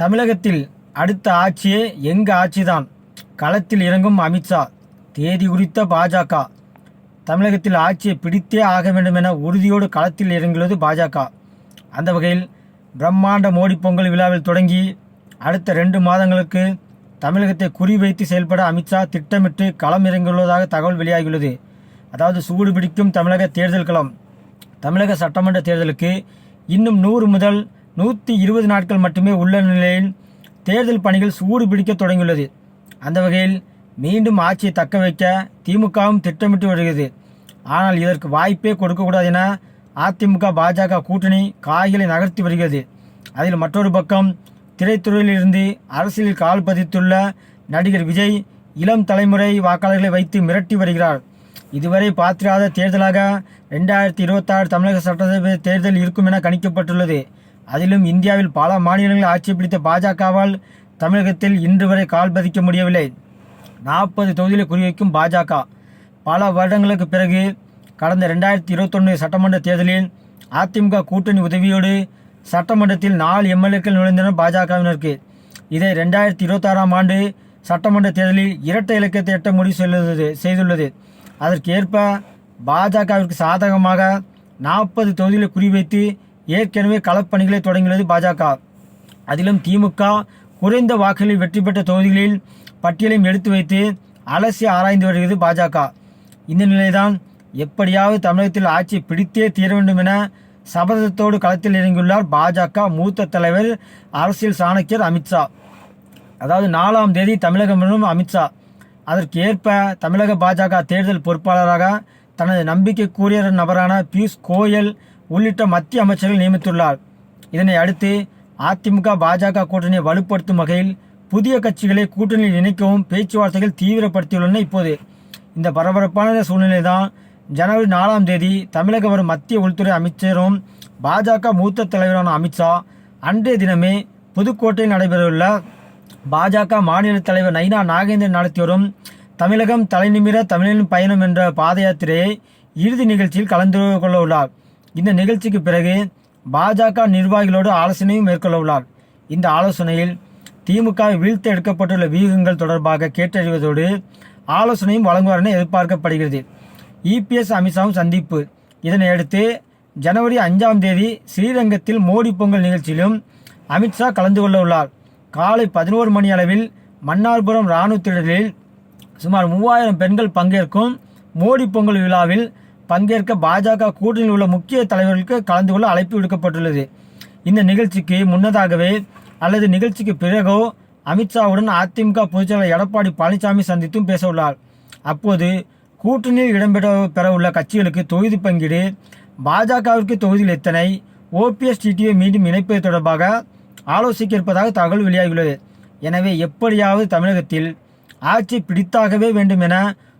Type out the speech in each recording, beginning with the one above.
தமிழகத்தில் அடுத்த ஆட்சியே எங்க ஆட்சிதான்? களத்தில் இறங்கும் அமித்ஷா தேதி குறித்த பாஜக. தமிழகத்தில் ஆட்சியை பிடித்தே ஆக வேண்டும் என உறுதியோடு களத்தில் இறங்கியுள்ளது பாஜக. அந்த வகையில் பிரம்மாண்ட மோடி பொங்கல் விழாவில் தொடங்கி அடுத்த ரெண்டு மாதங்களுக்கு தமிழகத்தை குறிவைத்து செயல்பட அமித்ஷா திட்டமிட்டு களம் இறங்கியுள்ளதாக தகவல் வெளியாகியுள்ளது. அதாவது சூடு பிடிக்கும் தமிழக தேர்தல் களம். தமிழக சட்டமன்ற தேர்தலுக்கு இன்னும் நூறு முதல் நூற்றி இருபது நாட்கள் மட்டுமே உள்ள நிலையில் தேர்தல் பணிகள் சூடு பிடிக்க தொடங்கியுள்ளது. அந்த வகையில் மீண்டும் ஆட்சியை தக்க வைக்க திமுகவும் திட்டமிட்டு வருகிறது. ஆனால் இதற்கு வாய்ப்பே கொடுக்கக்கூடாது என அதிமுக பாஜக கூட்டணி காய்களை நகர்த்தி வருகிறது. அதில் மற்றொரு பக்கம் திரைத்துறையிலிருந்து அரசியலில் கால் பதித்துள்ள நடிகர் விஜய் இளம் தலைமுறை வாக்காளர்களை வைத்து மிரட்டி வருகிறார். இதுவரை பார்த்திராத தேர்தலாக ரெண்டாயிரத்தி இருபத்தாறு தமிழக சட்டசபை தேர்தல் இருக்கும் என கணிக்கப்பட்டுள்ளது. அதிலும் இந்தியாவில் பல மாநிலங்களை ஆட்சி பிடித்த பாஜகவால் தமிழகத்தில் இன்று வரை கால் பதிக்க முடியவில்லை. நாற்பது தொகுதிகளை குறிவைக்கும் பாஜக பல வருடங்களுக்கு பிறகு கடந்த ரெண்டாயிரத்தி இருபத்தொன்று சட்டமன்ற தேர்தலில் அதிமுக கூட்டணி உதவியோடு சட்டமன்றத்தில் நாலு எம்எல்ஏக்கள் நுழைந்தனர் பாஜகவினருக்கு. இதை ரெண்டாயிரத்தி இருபத்தாறாம் ஆண்டு சட்டமன்ற தேர்தலில் இரட்டை இலக்கத்தை எட்ட முடிவு செய்துள்ளது செய்துள்ளது. அதற்கு ஏற்ப பாஜகவிற்கு சாதகமாக நாற்பது தொகுதிகளை குறிவைத்து ஏற்கனவே களப்பணிகளை தொடங்கியுள்ளது பாஜக. அதிலும் திமுக குறைந்த வாக்குகளில் வெற்றி பெற்ற தொகுதிகளில் பட்டியலையும் எடுத்து வைத்து அலசி ஆராய்ந்து வருகிறது பாஜக. இந்த நிலைதான் எப்படியாவது தமிழகத்தில் ஆட்சி பிடித்தே தீர வேண்டும் என சபதத்தோடு களத்தில் இறங்கியுள்ளார் பாஜக மூத்த தலைவர் அரசியல் சாணக்கியர் அமித்ஷா அதாவது நாலாம் தேதி தமிழகம் அமித்ஷா அதற்கு ஏற்ப தமிழக பாஜக தேர்தல் பொறுப்பாளராக தனது நம்பிக்கைக்குரிய நபரான பியூஷ் கோயல் உள்ளிட்ட மத்திய அமைச்சர்கள் நியமித்துள்ளார். இதனை அடுத்து அதிமுக பாஜக கூட்டணியை வலுப்படுத்தும் வகையில் புதிய கட்சிகளை கூட்டணியில் இணைக்கவும் பேச்சுவார்த்தைகள் தீவிரப்படுத்தியுள்ளன இப்போது. இந்த பரபரப்பான சூழ்நிலை தான் ஜனவரி நாலாம் தேதி தமிழக வரும் மத்திய உள்துறை அமைச்சரும் பாஜக மூத்த தலைவரான அமித்ஷா அன்றைய தினமே புதுக்கோட்டையில் நடைபெறவுள்ள பாஜக மாநில தலைவர் நைனா நாகேந்திரன் நடத்தி வரும் தமிழகம் தலைநிமிர தமிழின் பயணம் என்ற பாத யாத்திரையை இறுதி நிகழ்ச்சியில் கலந்து கொள்ள உள்ளார் இந்த நிகழ்ச்சிக்கு பிறகு பாஜக நிர்வாகிகளோடு ஆலோசனையும் மேற்கொள்ள உள்ளார் இந்த ஆலோசனையில் திமுக வீழ்த்த எடுக்கப்பட்டுள்ள வியூகங்கள் தொடர்பாக கேட்டறிவதோடு ஆலோசனையும் வழங்குவார் என எதிர்பார்க்கப்படுகிறது. இபிஎஸ் அமித்ஷாவும் சந்திப்பு. இதனையடுத்து ஜனவரி அஞ்சாம் தேதி ஸ்ரீரங்கத்தில் மோடி பொங்கல் நிகழ்ச்சியிலும் அமித்ஷா கலந்து கொள்ள உள்ளார் காலை பதினோரு மணி அளவில் மன்னார்புரம் இராணுவ திடலில் சுமார் மூவாயிரம் பெண்கள் பங்கேற்கும் மோடி பொங்கல் விழாவில் பங்கேற்க பாஜக கூட்டணியில் உள்ள முக்கிய தலைவர்களுக்கு கலந்து கொள்ள அழைப்பு விடுக்கப்பட்டுள்ளது. இந்த நிகழ்ச்சிக்கு முன்னதாகவே அல்லது நிகழ்ச்சிக்கு பிறகோ அமித்ஷாவுடன் அதிமுக பொதுச்செயலாளர் எடப்பாடி பழனிசாமி சந்தித்தும் பேச உள்ளார். அப்போது கூட்டணியில் இடம்பெற பெறவுள்ள கட்சிகளுக்கு தொகுதி பங்கீடு பாஜகவிற்கு தொகுதியில் எத்தனை ஓபிஎஸ் டிடியை மீண்டும் இணைப்பது தொடர்பாக ஆலோசிக்க இருப்பதாக தகவல் வெளியாகியுள்ளது. எனவே எப்படியாவது தமிழகத்தில் ஆட்சி பிடித்தாகவே வேண்டும் என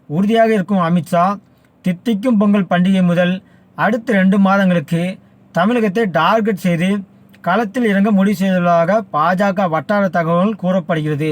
உறுதியாக இருக்கும் அமித்ஷா தித்திக்கும் பொங்கல் பண்டிகை முதல் அடுத்த ரெண்டு மாதங்களுக்கு தமிழகத்தை டார்கெட் செய்து களத்தில் இறங்க முடிவு செய்துள்ளதாக பாஜக வட்டார தகவல் கூறப்படுகிறது.